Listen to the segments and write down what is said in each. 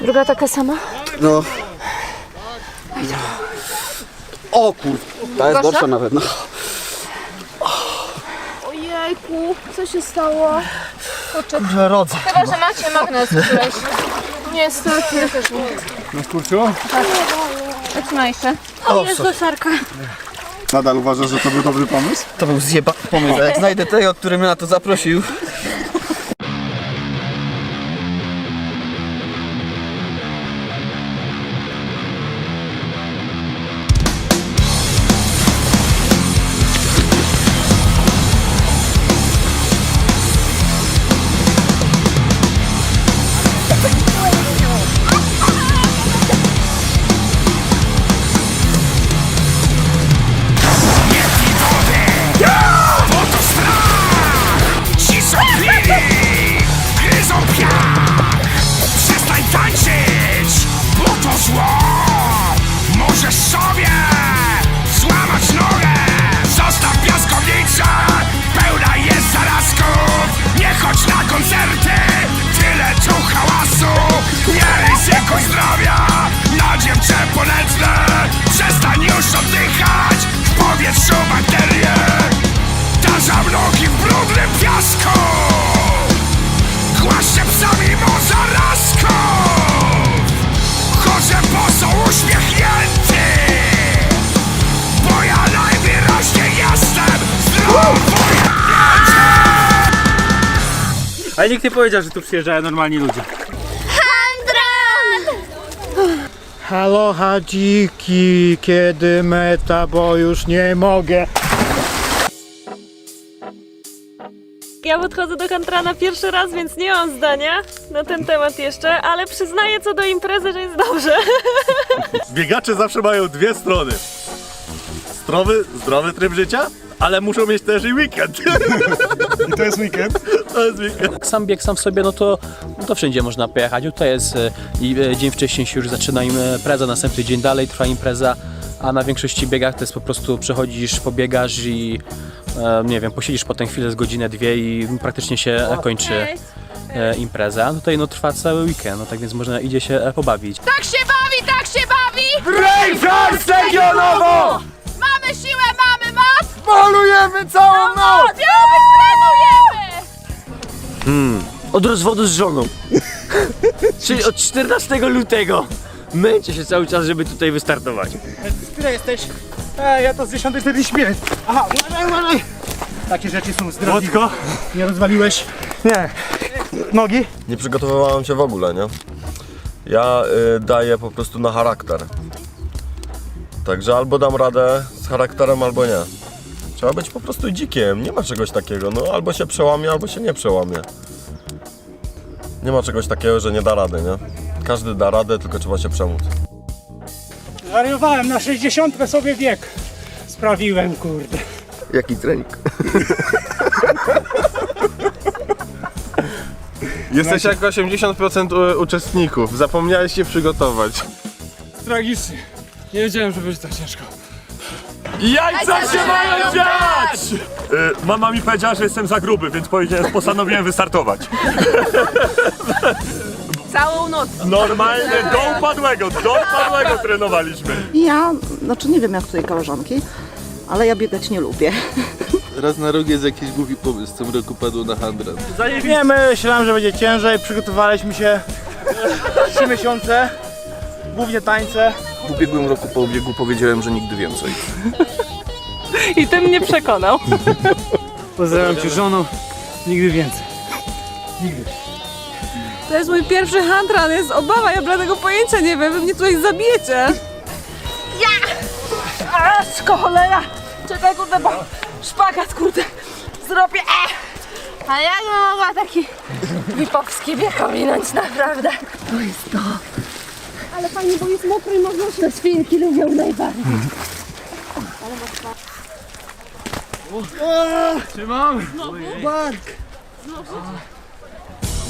Druga taka sama? No. O kur... Ta jest Gorsza? nawet, no. Ojejku, co się stało? Kurczę, Rodzę. chyba, że macie magnes któreś. Niestety. Ja też nie. No skurczyło? Jak ma jeszcze? O, jest gosarka. Nadal uważasz, że to był dobry pomysł? To był zjeba pomysł. A Jak znajdę tego, który mnie na to zaprosił. Ale nikt nie powiedział, że tu przyjeżdżają normalni ludzie. Halo hadziki, kiedy meta, bo już nie mogę. Ja podchodzę do Kantrana pierwszy raz, więc nie mam zdania na ten temat jeszcze, ale przyznaję co do imprezy, że jest dobrze. Biegacze zawsze mają dwie strony. Zdrowy, zdrowy tryb życia, ale muszą mieć też i weekend. I to jest weekend. To jest weekend. sam bieg sam w sobie, no to, no to wszędzie można pojechać. Tutaj jest e, i e, dzień wcześniej się już zaczyna impreza, następny dzień dalej trwa impreza, a na większości biegach to jest po prostu przechodzisz, pobiegasz i e, nie wiem, posiedzisz potem chwilę z godzinę, dwie i praktycznie się e, kończy e, impreza. A tutaj no trwa cały weekend, no tak więc można idzie się e, pobawić. Tak się bawi, tak się bawi! Breakfast regionowo! Mamy siłę, mamy! Malujemy całą noc! Trenujemy! Od rozwodu z żoną. Czyli od 14 lutego. Męczę się cały czas, żeby tutaj wystartować. Które jesteś? E, ja to z 10.45. Aha, uważaj, uważaj! Takie rzeczy są zdrowe. Nie rozwaliłeś? Nie. Nogi? Nie przygotowywałem się w ogóle, nie? Ja y, daję po prostu na charakter. Także albo dam radę z charakterem, albo nie. Trzeba być po prostu dzikiem, nie ma czegoś takiego. No albo się przełamie, albo się nie przełamie. Nie ma czegoś takiego, że nie da rady, nie? Każdy da radę, tylko trzeba się przemóc. Zwariowałem, na 60 sobie wiek. Sprawiłem, kurde. Jaki trening? Jesteś jak 80% u- uczestników. Zapomniałeś się przygotować. Tragicznie. Nie wiedziałem, że będzie tak ciężko. Jajca się mają dziać! Y, mama mi powiedziała, że jestem za gruby, więc powiedziałem, postanowiłem wystartować. Całą noc. Normalnie do upadłego, do upadłego trenowaliśmy. Ja, znaczy nie wiem jak tutaj koleżanki, ale ja biegać nie lubię. Raz na rok jest jakiś głupi pomysł, w tym roku padło na handrę. Nie myślałem, że będzie ciężej. Przygotowaliśmy się 3 miesiące. Głównie tańce. W ubiegłym roku po biegu powiedziałem, że nigdy więcej. I ten mnie przekonał. Pozdrawiam cię żoną. Nigdy więcej. To jest mój pierwszy handran, jest obawa, ja bladego pojęcia nie wiem, wy mnie tutaj zabijecie. A, z cholera! Czekaj, kurde, bo szpagat, kurde, zrobię. E! A jak mogła taki wipowski bieg owinąć, naprawdę? To jest to. Ale fajnie, bo jest mokry i można się... Te świnki lubią najbardziej.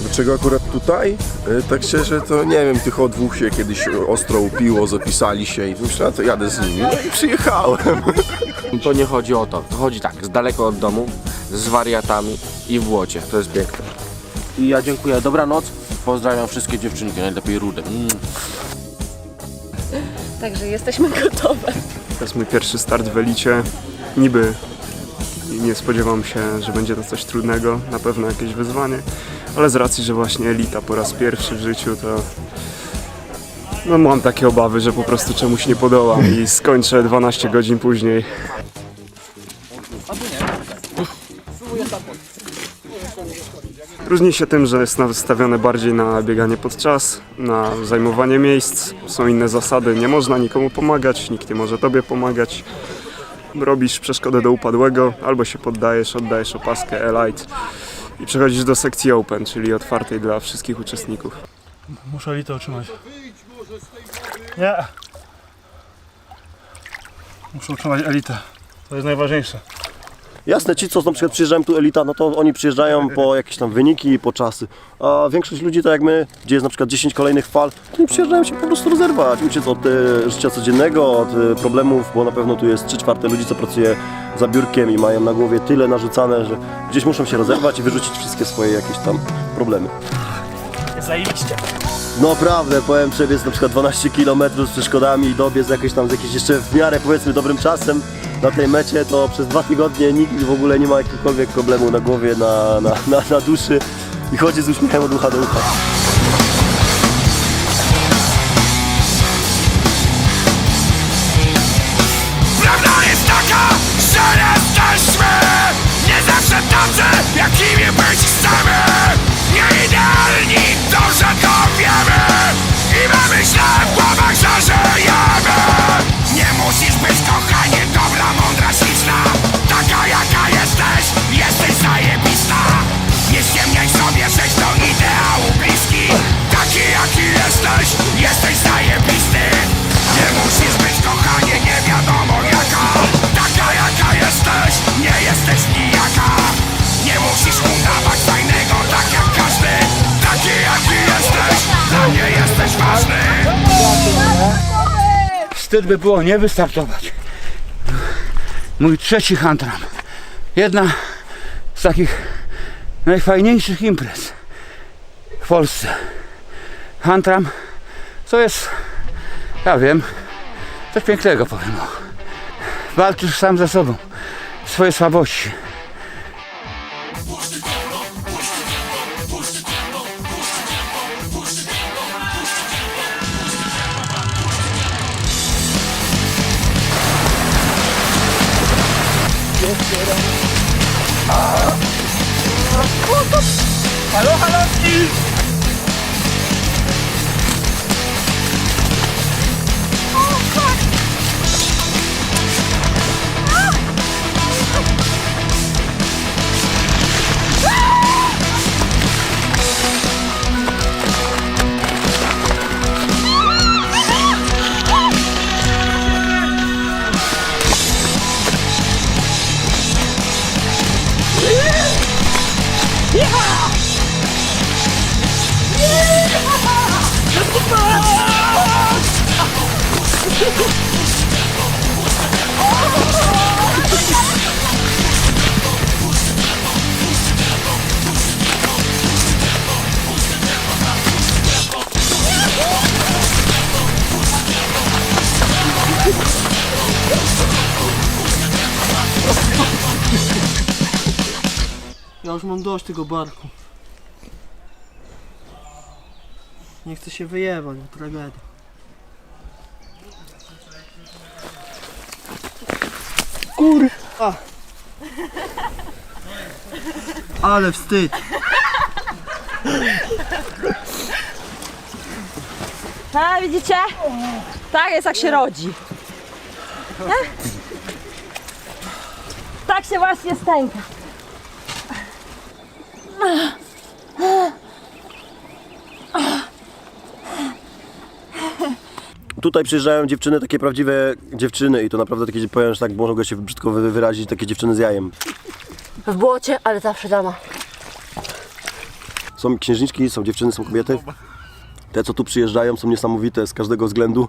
Dlaczego akurat tutaj? Y, Tak szczerze to nie wiem, tych odwóch się kiedyś ostro upiło, zapisali się i myślałem, to jadę z nimi. No i przyjechałem. To nie chodzi o to. To chodzi tak, z daleko od domu, z wariatami i w błocie. To jest piękne. I ja dziękuję. Dobranoc. Pozdrawiam wszystkie dziewczynki, najlepiej rude. Mm. Także jesteśmy gotowe. To jest mój pierwszy start w Elicie. Niby nie spodziewam się, że będzie to coś trudnego, na pewno jakieś wyzwanie, ale z racji, że właśnie Elita po raz pierwszy w życiu, to no mam takie obawy, że po prostu czemuś nie podołam i skończę 12 godzin później. Różni się tym, że jest nastawione bardziej na bieganie pod czas, na zajmowanie miejsc. Są inne zasady, nie można nikomu pomagać, nikt nie może tobie pomagać. Robisz przeszkodę do upadłego, albo się poddajesz, oddajesz opaskę Elite i przechodzisz do sekcji Open, czyli otwartej dla wszystkich uczestników. Muszę elitę utrzymać. Nie. Muszę utrzymać elitę. To jest najważniejsze. Jasne, ci co na przykład przyjeżdżają tu elita, no to oni przyjeżdżają po jakieś tam wyniki, po czasy. A większość ludzi, tak jak my, gdzie jest na przykład 10 kolejnych fal, to oni przyjeżdżają się po prostu rozerwać, uciec od e, życia codziennego, od e, problemów, bo na pewno tu jest 3 czwarte ludzi, co pracuje za biurkiem i mają na głowie tyle narzucane, że gdzieś muszą się rozerwać i wyrzucić wszystkie swoje jakieś tam problemy. Zajebiście. No naprawdę, powiem przebiec na przykład 12 km z przeszkodami i dobiec jakoś tam z jakimś jeszcze w miarę powiedzmy dobrym czasem na tej mecie, to przez dwa tygodnie nikt w ogóle nie ma jakiegokolwiek problemu na głowie, na, na, na, na duszy i chodzi z uśmiechem od ucha do ucha. Prawda jest taka, że jesteśmy Nie zawsze jakimi być chcemy. Dobrze to wiemy. I w Nie musisz być kochanie Wstyd by było nie wystartować. Mój trzeci hantram. Jedna z takich najfajniejszych imprez w Polsce. Hantram to jest, ja wiem, coś pięknego powiem. Walczysz sam ze sobą, swoje słabości. Ja już mam dość tego barku. Nie chcę się wyjebać, tragedia. Kurwa! Ale wstyd! A widzicie? Tak jest jak się rodzi. E? Tak się właśnie stęka. Tutaj przyjeżdżają dziewczyny, takie prawdziwe dziewczyny i to naprawdę takie, powiem, że tak mogę się brzydko wy- wyrazić, takie dziewczyny z jajem. W błocie, ale zawsze dama. Są księżniczki, są dziewczyny, są kobiety. Te, co tu przyjeżdżają, są niesamowite z każdego względu,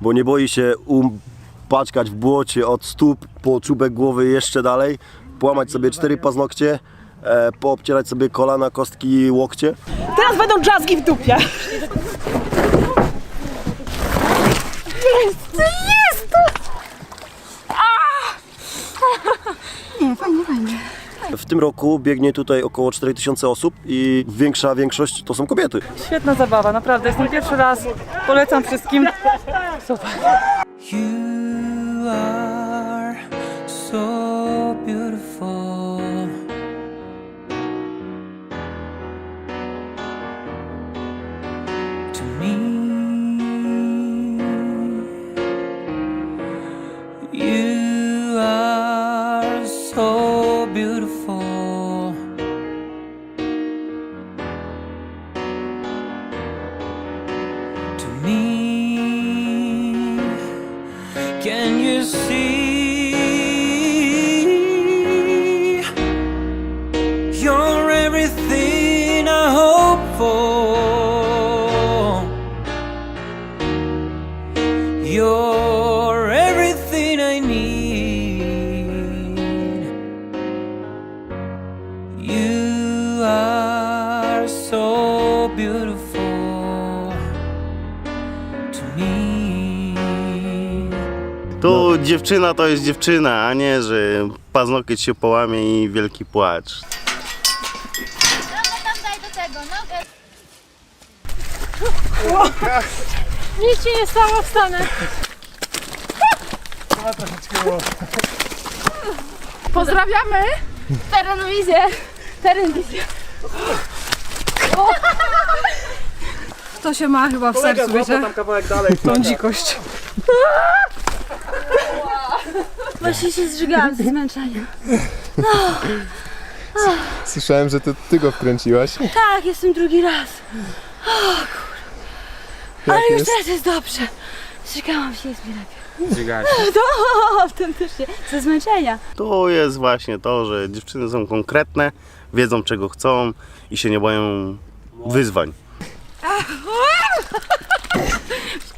bo nie boi się upaćkać w błocie od stóp po czubek głowy jeszcze dalej, połamać sobie cztery paznokcie, e, poobcierać sobie kolana, kostki, łokcie. Teraz będą jazzki w dupie. Tym roku biegnie tutaj około 4000 osób i większa większość to są kobiety. Świetna zabawa, naprawdę. Jestem pierwszy raz. Polecam wszystkim. You Can you see? Dziewczyna to jest dziewczyna, a nie, że paznokieć się połamie i wielki płacz. Nic się nie stało, wstanę. Pozdrawiamy terenwizję. Terenwizję. To się ma chyba w sercu, wiecie? kawałek dalej. Tą dzikość. Właśnie się zżygałam ze zmęczenia. Słyszałem, że to ty go wkręciłaś. Tak, jestem drugi raz. O, kur... Ale już teraz jest dobrze. Zżygałam się, jest mi lepiej. Zżygałeś No, autentycznie. Ze zmęczenia. To jest właśnie to, że dziewczyny są konkretne, wiedzą czego chcą i się nie boją wyzwań.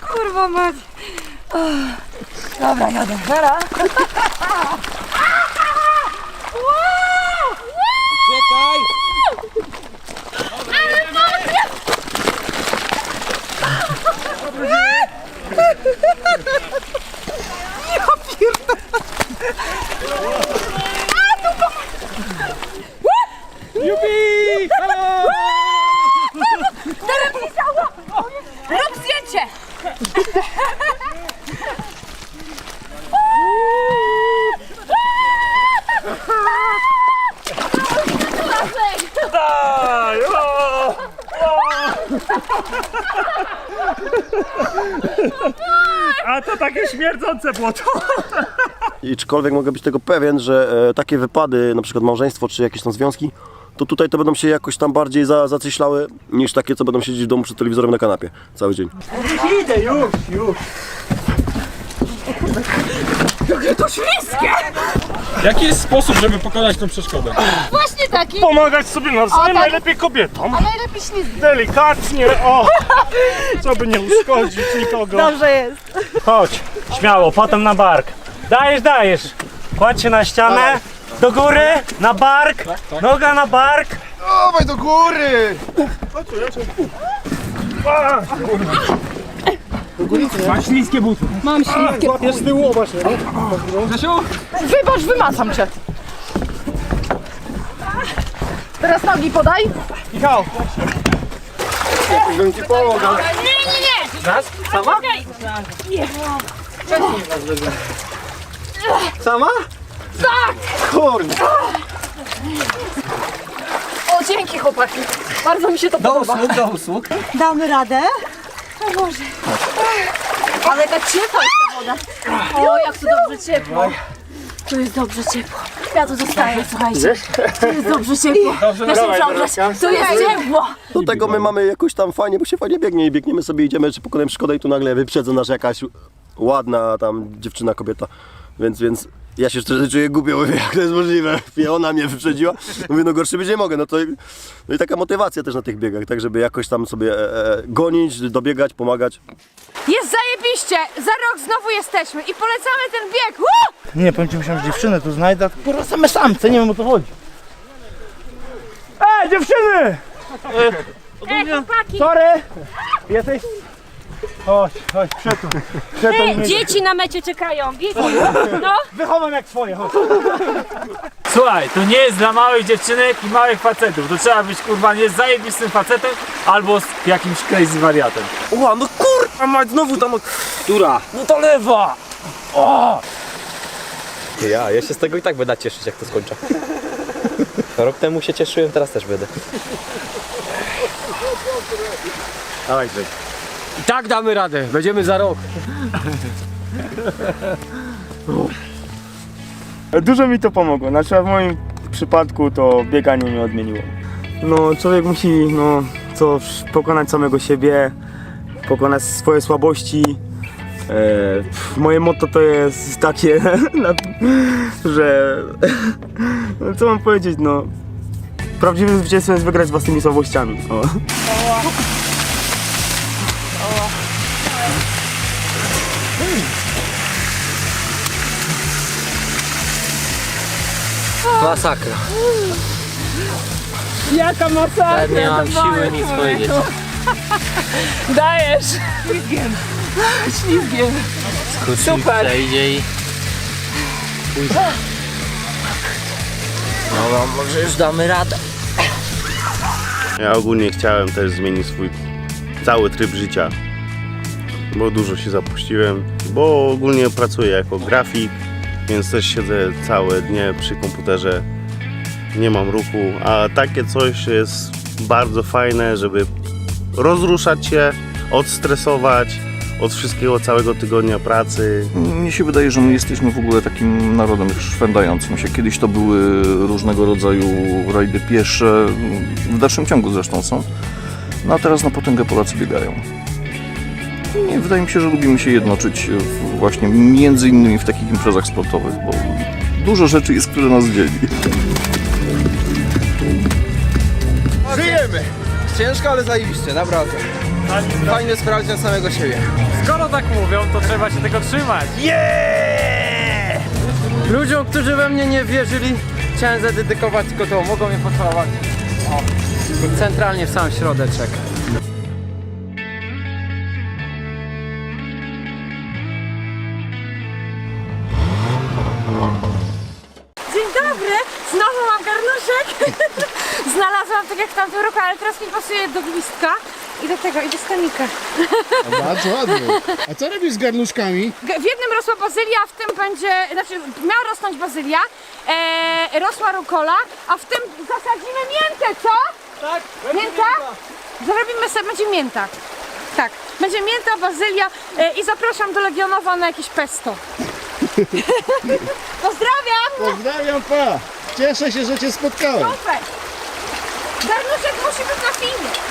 Kurwa mać. Dobra, jadę. Dobra. Czekaj! Rób zdjęcie! A to takie śmierdzące błoto. I czkolwiek mogę być tego pewien, że e, takie wypady, na przykład małżeństwo czy jakieś tam związki, to tutaj to będą się jakoś tam bardziej za, zacyślały niż takie, co będą siedzieć w domu przed telewizorem na kanapie cały dzień. Idę już, już. Jaki jest sposób, żeby pokonać tą przeszkodę? Właśnie taki. Pomagać sobie nawzajem, tak. najlepiej kobietom. A najlepiej ślizgi. Delikatnie, o! Co by nie uszkodzić nikogo. Dobrze jest. Chodź, śmiało, potem na bark. Dajesz, dajesz. Kładź się na ścianę, do góry, na bark, noga na bark. Dawaj do góry! Masz śliskie buty. Mam śliwkę. Łapiesz z tyłu właśnie. Wybacz, wymacam cię. Teraz nogi podaj. Michał, Bym ci pomogł. Nie, nie, nie. raz, sama? Sama? Tak. Kurde. O, dzięki chłopaki. Bardzo mi się to podoba. do usług. Damy radę? O Boże. Ale jaka ciepła jest ta woda. O, jak tu dobrze ciepło. Tu jest dobrze ciepło. Ja tu zostaję, słuchajcie. Tu jest dobrze ciepło. Ja się przeobrać. Tu jest ciepło. Do tego my mamy jakoś tam fajnie, bo się fajnie biegnie i biegniemy sobie, idziemy, czy pokonujemy szkodę i tu nagle wyprzedza nas jakaś ładna tam dziewczyna, kobieta, więc, więc ja się szczerze czuję głupio, mówię, jak to jest możliwe, I ona mnie wyprzedziła, mówię, no gorszy być nie mogę, no to no i taka motywacja też na tych biegach, tak żeby jakoś tam sobie e, e, gonić, dobiegać, pomagać. Jest zajebiście. Za rok znowu jesteśmy i polecamy ten bieg. Woo! Nie, powiem ci, myślałem, że dziewczynę tu znajdę, kurwa same samce, nie wiem o co chodzi. E, dziewczyny! Ej, chłopaki! Sorry! Jesteś... Chodź, chodź, przetu. Przetu Ej, dzieci na mecie czekają, wiecie? No. Wychowam jak swoje, chodź. Słuchaj, to nie jest dla małych dziewczynek i małych facetów. To trzeba być kurwa nie zajebistym facetem albo z jakimś crazy wariatem. Ła, no kurwa mać, znowu tam... Która? No to lewa! O! Ja, ja się z tego i tak będę cieszyć, jak to skończę. Rok temu się cieszyłem, teraz też będę. Dawaj. I tak damy radę, będziemy za rok. Dużo mi to pomogło, znaczy w moim przypadku to bieganie mnie odmieniło. No człowiek musi no, co, pokonać samego siebie, pokonać swoje słabości. E, pff, moje motto to jest takie, że no, co mam powiedzieć, no prawdziwym zwycięstwem jest wygrać z własnymi słabościami. O. Masakra. Jaka masakra, Nie mam siły nic powiedzieć. Dajesz! Ślizgiem. Ślizgiem. Super. Przejdzie i... No, może już damy radę. Ja ogólnie chciałem też zmienić swój cały tryb życia, bo dużo się zapuściłem, bo ogólnie pracuję jako grafik, więc też siedzę całe dnie przy komputerze, nie mam ruchu, a takie coś jest bardzo fajne, żeby rozruszać się, odstresować od wszystkiego całego tygodnia pracy. Mnie się wydaje, że my jesteśmy w ogóle takim narodem szwendającym się. Kiedyś to były różnego rodzaju rajdy piesze, w dalszym ciągu zresztą są. No a teraz na potęgę Polacy biegają. Nie, wydaje mi się, że lubimy się jednoczyć w- właśnie między innymi w takich imprezach sportowych, bo dużo rzeczy jest, które nas dzieli. Żyjemy! Ciężko, ale zajebiście, naprawdę. Fajny sprawdzian samego siebie. Skoro tak mówią, to trzeba się tego trzymać. Ludziom, którzy we mnie nie wierzyli, chciałem zadedykować tylko to. Mogą mnie pocałować. O, centralnie w sam środeczek. Tak jak w tamtym roku, ale teraz mi pasuje do glistka i do tego, i do stanika. Bardzo ładny. A co robisz z garnuszkami? G- W jednym rosła bazylia, w tym będzie, znaczy miała rosnąć bazylia, e, rosła rukola, a w tym zasadzimy miętę, co? Tak, mięta. Zrobimy sobie, będzie mięta. Tak, będzie mięta, bazylia e, i zapraszam do Legionowa na jakieś pesto. Pozdrawiam! Pozdrawiam pa! Cieszę się, że cię spotkałem. Super! Garnuszek musi być na filmie.